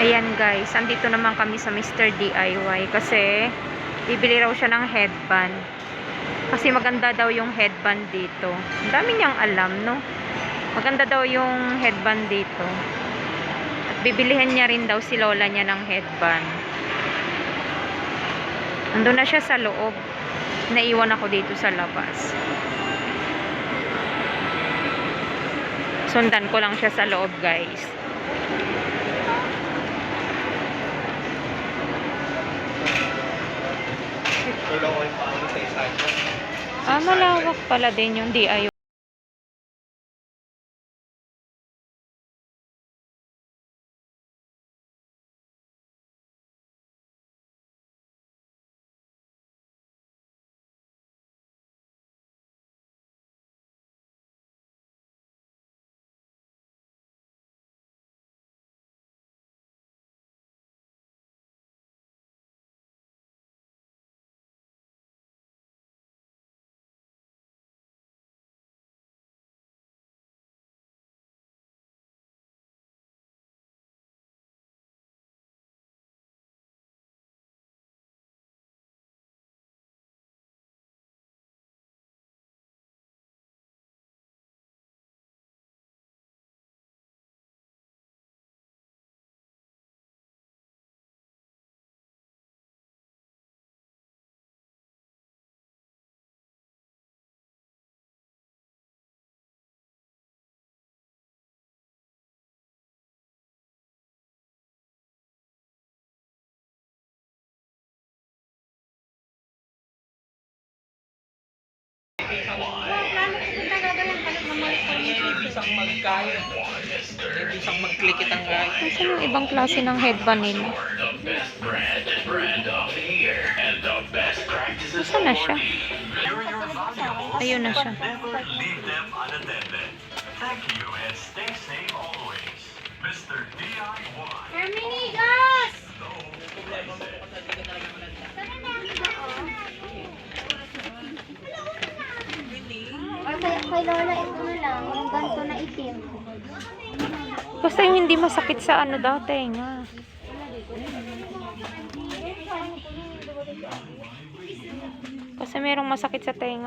Ayan guys, andito naman kami sa Mr. DIY kasi bibili raw siya ng headband. Kasi maganda daw yung headband dito. Ang dami niyang alam, no? Maganda daw yung headband dito. At bibilihan niya rin daw si lola niya ng headband. Ando na siya sa loob. Naiwan ako dito sa labas. Sundan ko lang siya sa loob, guys. Ah, malawak pala din yung DIY. Isang magkaya. Hindi isang magklikit ang gaya. Kasi yung ibang klase ng headband nila. Saan na siya? Ayun na siya. Thank you and stay safe always. Mr. DIY. Herminigas! Kay Lola, ito na lang. Yung ganito na itim. Basta yung hindi masakit sa ano daw, tenga. Kasi merong masakit sa tenga.